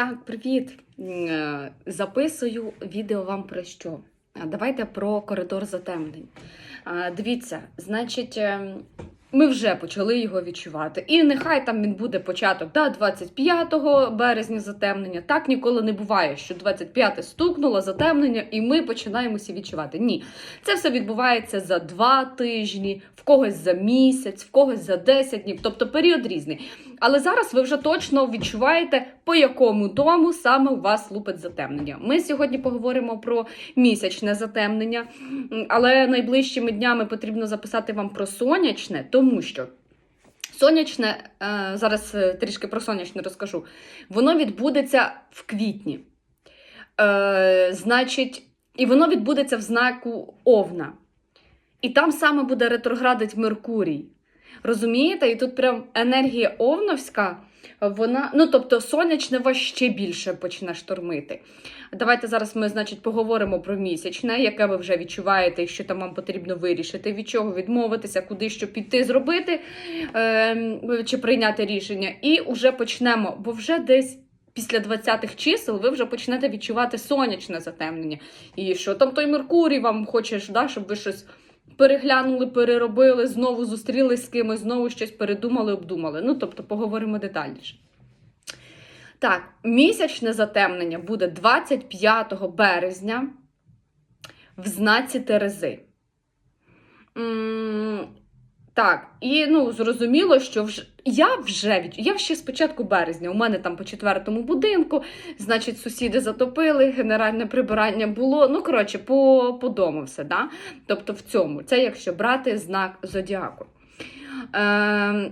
Так, привіт! Е, Записую відео вам про що? Давайте про коридор затемнень. Дивіться, значить, е, ми вже почали його відчувати. І нехай там він буде початок да, 25 березня затемнення. Так ніколи не буває, що 25 стукнуло затемнення, і ми починаємо всі відчувати. Ні, це все відбувається за два тижні, в когось за місяць, в когось за 10 днів, тобто період різний. Але зараз ви вже точно відчуваєте, по якому дому саме у вас лупить затемнення. Ми сьогодні поговоримо про місячне затемнення, але найближчими днями потрібно записати вам про сонячне, тому що. Сонячне, е, зараз е, трішки про сонячне розкажу. Воно відбудеться в квітні. Е, значить, і воно відбудеться в знаку Овна. І там саме буде ретроградить Меркурій. Розумієте? І тут прям енергія овновська, вона, ну тобто сонячне вас ще більше почне штормити. Давайте зараз ми, значить, поговоримо про місячне, яке ви вже відчуваєте, що там вам потрібно вирішити, від чого відмовитися, куди що піти зробити е, чи прийняти рішення. І вже почнемо, бо вже десь. Після 20-х чисел ви вже почнете відчувати сонячне затемнення. І що там той Меркурій вам хоче, да, щоб ви щось переглянули, переробили, знову зустрілись з кимось, знову щось передумали, обдумали. Ну, тобто, поговоримо детальніше. Так, місячне затемнення буде 25 березня в знаці Терези. Так, і ну, зрозуміло, що вже я вже від... я ще з початку березня. У мене там по четвертому будинку, значить, сусіди затопили, генеральне прибирання було. Ну, коротше, по, по дому все. Да? Тобто в цьому. Це якщо брати знак зодіаку. Е,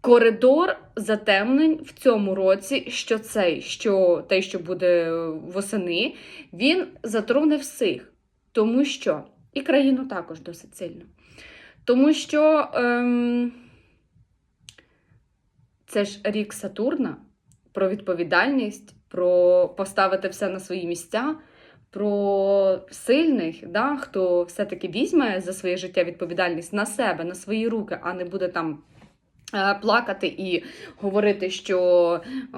коридор затемнень в цьому році, що цей, що те, що буде восени, він затроне всіх. Тому що і країну також досить сильно. Тому що ем, це ж рік Сатурна про відповідальність, про поставити все на свої місця, про сильних, да, хто все-таки візьме за своє життя відповідальність на себе, на свої руки, а не буде там. Е, Плакати і говорити, що е,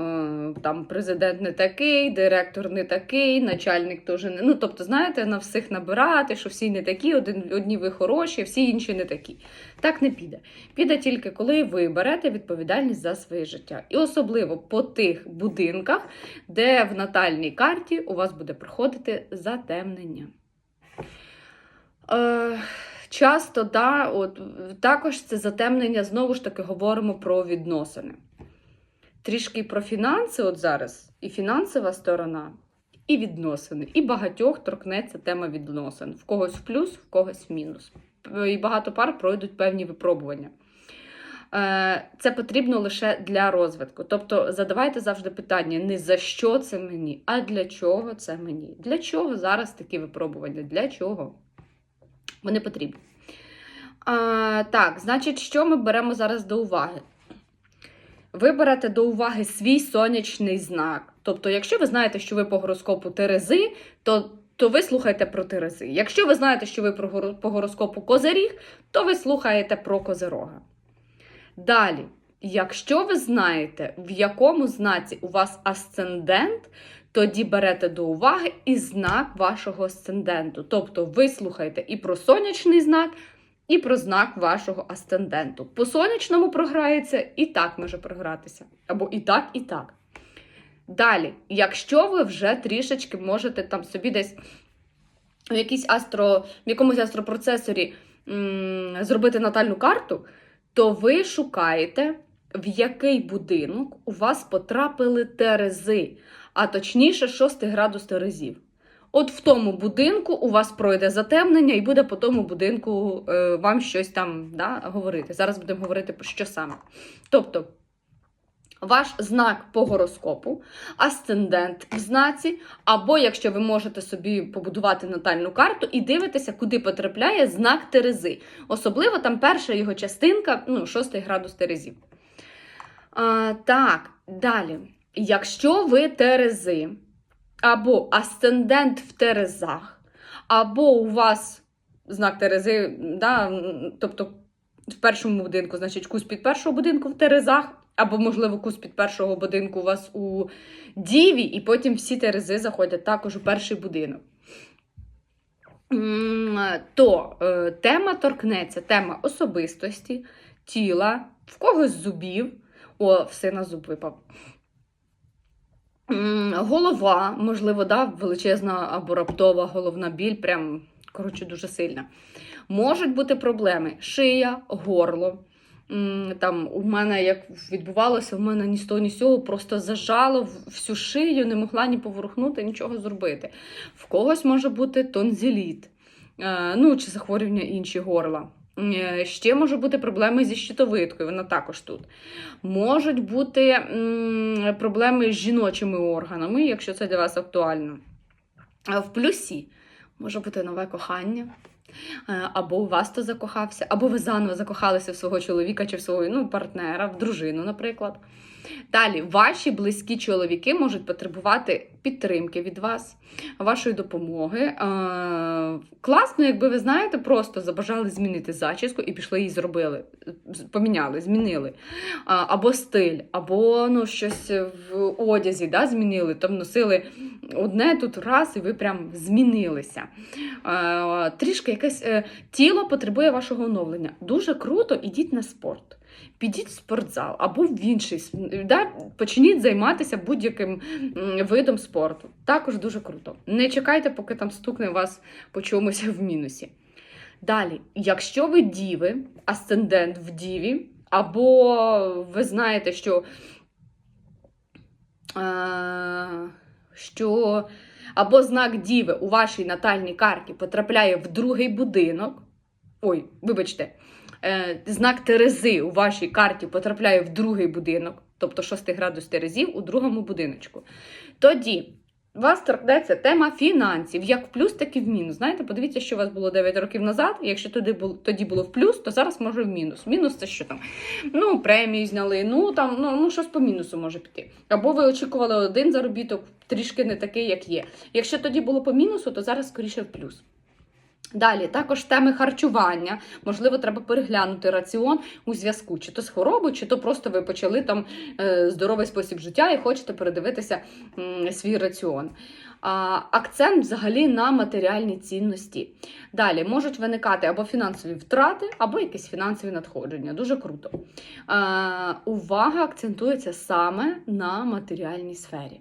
там президент не такий, директор не такий, начальник теж не. Ну, тобто, знаєте, на всіх набирати, що всі не такі, один, одні ви хороші, всі інші не такі. Так не піде. Піде тільки коли ви берете відповідальність за своє життя. І особливо по тих будинках, де в натальній карті у вас буде проходити затемнення. Е, часто, да, от, також це затемнення, знову ж таки, говоримо про відносини. Трішки про фінанси, от зараз, і фінансова сторона, і відносини. І багатьох торкнеться тема відносин. В когось в плюс, в когось в мінус. І багато пар пройдуть певні випробування. Е, Це потрібно лише для розвитку. Тобто задавайте завжди питання не за що це мені, а для чого це мені. Для чого зараз такі випробування? Для чого? Вони потрібні. А, так, значить, що ми беремо зараз до уваги? Ви берете до уваги свій сонячний знак. Тобто, якщо ви знаєте, що ви по гороскопу Терези, то, то ви слухаєте про Терези. Якщо ви знаєте, що ви по гороскопу Козиріг, то ви слухаєте про Козирога. Далі, якщо ви знаєте, в якому знаці у вас асцендент, тоді берете до уваги і знак вашого асценденту. Тобто ви слухаєте і про сонячний знак, і про знак вашого асценденту. По сонячному програється, і так може програтися. Або і так, і так. Далі, якщо ви вже трішечки можете там собі десь в, якійсь астро, в якомусь астропроцесорі м, зробити натальну карту, то ви шукаєте, в який будинок у вас потрапили терези, а точніше, 6 градус терезів. От в тому будинку у вас пройде затемнення, і буде по тому будинку е, вам щось там да, говорити. Зараз будемо говорити про що саме. Тобто, ваш знак по гороскопу, асцендент в знаці, або якщо ви можете собі побудувати натальну карту і дивитеся, куди потрапляє знак Терези. Особливо там перша його частинка, ну, 6 градус Терезів. А, так, далі. Якщо ви Терези, або асцендент в Терезах, або у вас знак Терези, да, тобто в першому будинку, значить, кусь під першого будинку в Терезах, Або, можливо, кус під першого будинку у вас у Діві, і потім всі терези заходять також у перший будинок. То е, тема торкнеться, тема особистості, тіла, в когось зубів. О, в сина зуб випав. Голова, можливо, да, величезна або раптова головна біль, прям, коротше, дуже сильна. Можуть бути проблеми: шия, горло. Там у мене як відбувалося, в мене ні з того, ні з цього просто зажало всю шию, не могла ні поворухнути, нічого зробити. В когось може бути тонзиліт, е, ну чи захворювання інші горла. Е, Ще може бути проблеми зі щитовидкою, вона також тут. Можуть бути проблеми з жіночими органами, якщо це для вас актуально. В плюсі може бути нове кохання. Е, Або у вас хто закохався, або ви заново закохалися в свого чоловіка чи в свого ну, партнера, в дружину, наприклад. Далі, ваші близькі чоловіки можуть потребувати підтримки від вас, вашої допомоги. Е, класно, якби ви знаєте, просто забажали змінити зачіску і пішли її зробили. Поміняли, змінили. Або стиль, або ну, щось в одязі да, змінили, там носили одне тут раз, і ви прям змінилися. Е, трішки якесь е, тіло потребує вашого оновлення. Дуже круто, ідіть на спорт. Підіть в спортзал або в інший да, почніть займатися будь-яким видом спорту. Також дуже круто. Не чекайте, поки там стукне вас по чомусь в мінусі. Далі, якщо ви діви, асцендент в діві, або ви знаєте, що, е, що або знак діви у вашій натальній карті потрапляє в другий будинок. Ой, вибачте, е, знак Терези у вашій карті потрапляє в другий будинок, тобто 6 градус Терезів у другому будиночку. Тоді вас торкнеться тема фінансів, як в плюс, так і в мінус. Знаєте, подивіться, що у вас було 9 років назад. і Якщо тоді було, тоді було в плюс, то зараз може в мінус. Мінус це що там? Ну, премію зняли, ну там ну, ну щось по мінусу може піти. Або ви очікували один заробіток, трішки не такий, як є. Якщо тоді було по мінусу, то зараз скоріше в плюс. Далі також теми харчування. Можливо, треба переглянути раціон у зв'язку, чи то з хворобою, чи то просто ви почали там е, здоровий спосіб життя і хочете передивитися свій раціон. Акцент взагалі на матеріальні цінності. Далі можуть виникати або фінансові втрати, або якісь фінансові надходження. Дуже круто. Увага акцентується саме на матеріальній сфері.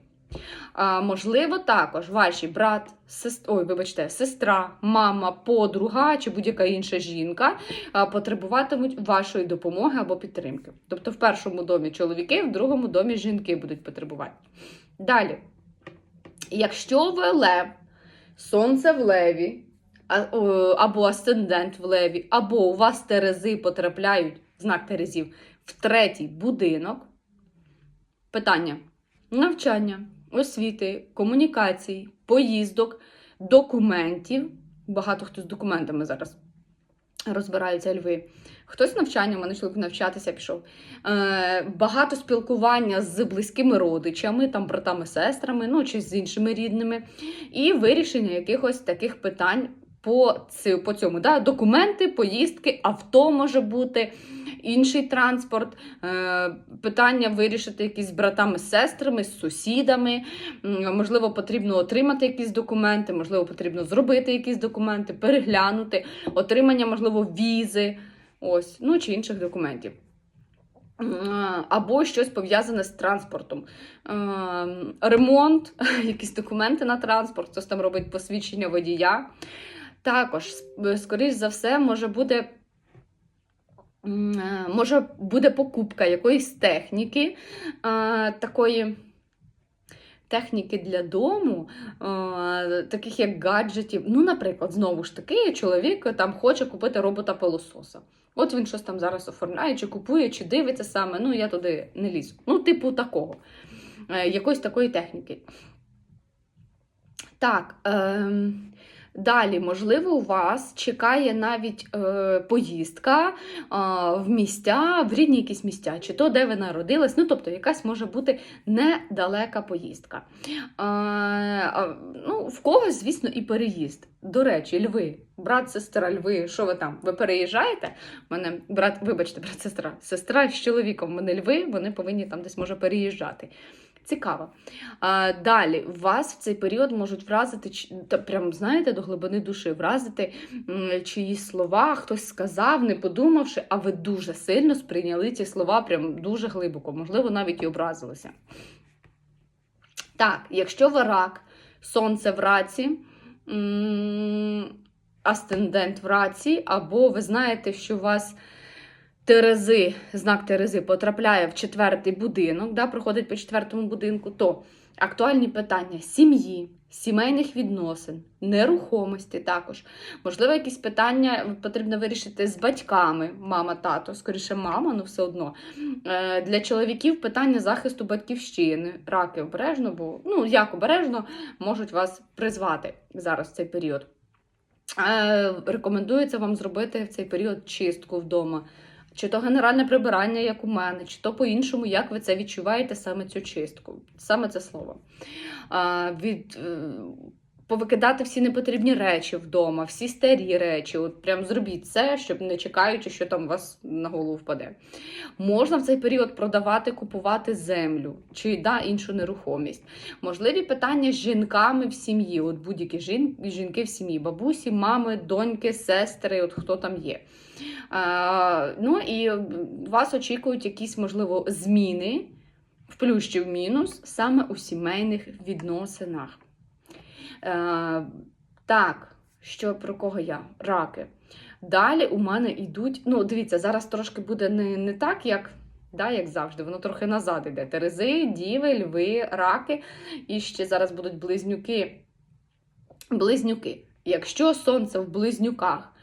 А, можливо, також ваші брат, сест... Ой, вибачте, сестра, мама, подруга чи будь-яка інша жінка потребуватимуть вашої допомоги або підтримки. Тобто в першому домі чоловіки, в другому домі жінки будуть потребувати. Далі, якщо ви лев, сонце в леві, або асцендент в леві, або у вас терези потрапляють, знак терезів, в третій будинок, питання навчання, освіти, комунікацій, поїздок, документів. Багато хто з документами зараз розбираються льви. Хтось навчання, у мене чоловік навчатися пішов. Е, багато спілкування з близькими родичами, там братами, сестрами, ну чи з іншими рідними, і вирішення якихось таких питань по, по цьому. Да? Документи, поїздки, авто може бути, інший транспорт, е, питання вирішити якісь з братами, з сестрами, з сусідами. Можливо, потрібно отримати якісь документи, можливо, потрібно зробити якісь документи, переглянути, отримання, можливо, візи, ось, ну чи інших документів. Або щось пов'язане з транспортом. Ем, Ремонт, якісь документи на транспорт, хтось там робить посвідчення водія. Також, скоріш за все, може м, е, Може буде покупка якоїсь техніки, е, такої техніки для дому, е, таких як гаджетів. Ну, наприклад, знову ж таки, чоловік там хоче купити робота-пилососа. От він щось там зараз оформляє, чи купує, чи дивиться саме. Ну, я туди не лізу. Ну, типу такого. Е, якоїсь такої техніки. Так. Е, Далі, можливо, у вас чекає навіть е, поїздка е, в місця, в рідні якісь місця, чи то де ви народились, ну тобто якась може бути недалека поїздка. Е, а, ну, в когось, звісно, і переїзд. До речі, льви, брат, сестра, льви, що ви там? Ви переїжджаєте? Мене брат, вибачте, брат, сестра, сестра з чоловіком, вони льви, вони повинні там десь може переїжджати. Цікаво. А, далі вас в цей період можуть вразити, та прям знаєте, до глибини душі вразити м, чиїсь слова, хтось сказав, не подумавши, а ви дуже сильно сприйняли ці слова, прям дуже глибоко, можливо, навіть і образилися. Так, якщо ви рак, сонце в раці, м, асцендент в раці, або ви знаєте, що у вас Терези, знак Терези потрапляє в четвертий будинок, да, проходить по четвертому будинку, то актуальні питання сім'ї, сімейних відносин, нерухомості також. Можливо, якісь питання потрібно вирішити з батьками, мама, тато, скоріше мама, ну все одно. Е, Для чоловіків питання захисту батьківщини, раки обережно, бо ну як обережно можуть вас призвати зараз в цей період. Е, Рекомендується вам зробити в цей період чистку вдома. Чи то генеральне прибирання, як у мене, чи то по-іншому, як ви це відчуваєте саме цю чистку, саме це слово. Від, е, повикидати всі непотрібні речі вдома, всі старі речі. От прям зробіть це, щоб не чекаючи, що там у вас на голову впаде. Можна в цей період продавати, купувати землю чи да, іншу нерухомість. Можливі питання з жінками в сім'ї, от будь-які жін, жінки в сім'ї, бабусі, мами, доньки, сестри, от хто там є. А, ну і вас очікують якісь, можливо, зміни в плюс чи в мінус саме у сімейних відносинах. Е, так, що про кого я? Раки. Далі у мене йдуть. Ну, дивіться, зараз трошки буде не, не так, як. Да, як завжди, воно трохи назад йде. Терези, діви, льви, раки. І ще зараз будуть близнюки. Близнюки. Якщо сонце в близнюках,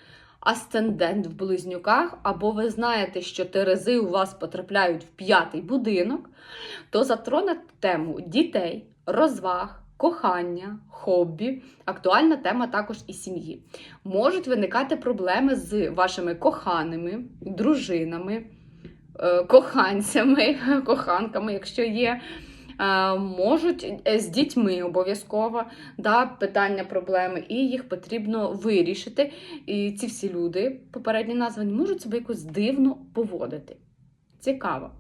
асцендент в близнюках, або ви знаєте, що терези у вас потрапляють в п'ятий будинок, то затроне тему дітей, розваг, кохання, хобі. Актуальна тема також і сім'ї. Можуть виникати проблеми з вашими коханими, дружинами, е, коханцями, коханками, якщо є. Е, Можуть е, з дітьми обов'язково да, питання, проблеми, і їх потрібно вирішити. І ці всі люди, попередні названі, можуть себе якось дивно поводити. Цікаво.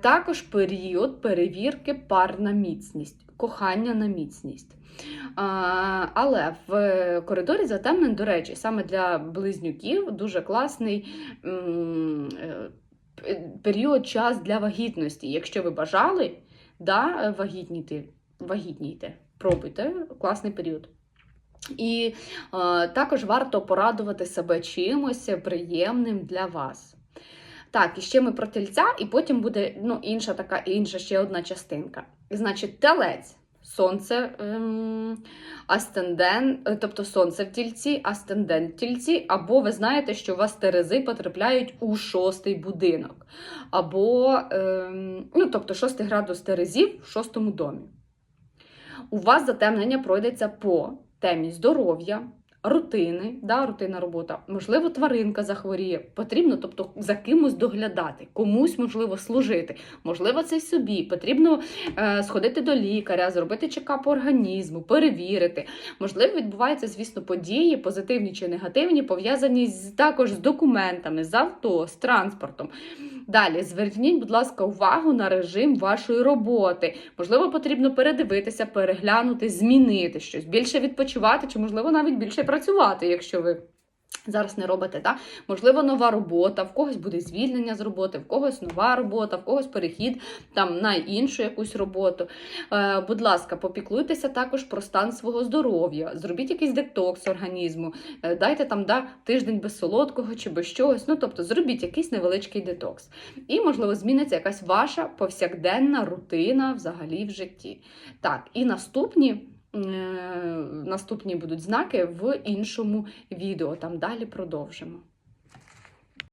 Також період перевірки пар на міцність, кохання на міцність. Але в коридорі затемнень, до речі, саме для близнюків дуже класний е, період час для вагітності. Якщо ви бажали да, вагітніти, вагітнійте, пробуйте, класний період. І е, також варто порадувати себе чимось приємним для вас. Так, і ще ми про тельця, і потім буде ну, інша така інша ще одна частинка. Значить, телець, сонце, ем, астендент, е, тобто сонце в тільці, астендент в тільці, або ви знаєте, що у вас терези потрапляють у шостий будинок. Або, ем, ну, тобто, шостий градус терезів в шостому домі. У вас затемнення пройдеться по темі здоров'я, рутини, да, рутинна робота. Можливо, тваринка захворіє. Потрібно, тобто, за кимось доглядати, комусь можливо служити. Можливо, це собі. Потрібно е, сходити до лікаря, зробити чекап організму, перевірити. Можливо, відбуваються, звісно, події, позитивні чи негативні, пов'язані з, також з документами, з авто, з транспортом. Далі зверніть, будь ласка, увагу на режим вашої роботи. Можливо, потрібно передивитися, переглянути, змінити щось, більше відпочивати, чи можливо навіть більше працювати, якщо ви. Зараз не робите, так? Можливо, нова робота, в когось буде звільнення з роботи, в когось нова робота, в когось перехід там на іншу якусь роботу. Е, будь ласка, попіклуйтеся також про стан свого здоров'я, зробіть якийсь детокс організму, е, дайте там да, тиждень без солодкого чи без чогось. Ну, тобто, зробіть якийсь невеличкий детокс. І, можливо, зміниться якась ваша повсякденна рутина взагалі в житті. Так, і наступні. Е, Наступні будуть знаки в іншому відео. Там далі продовжимо.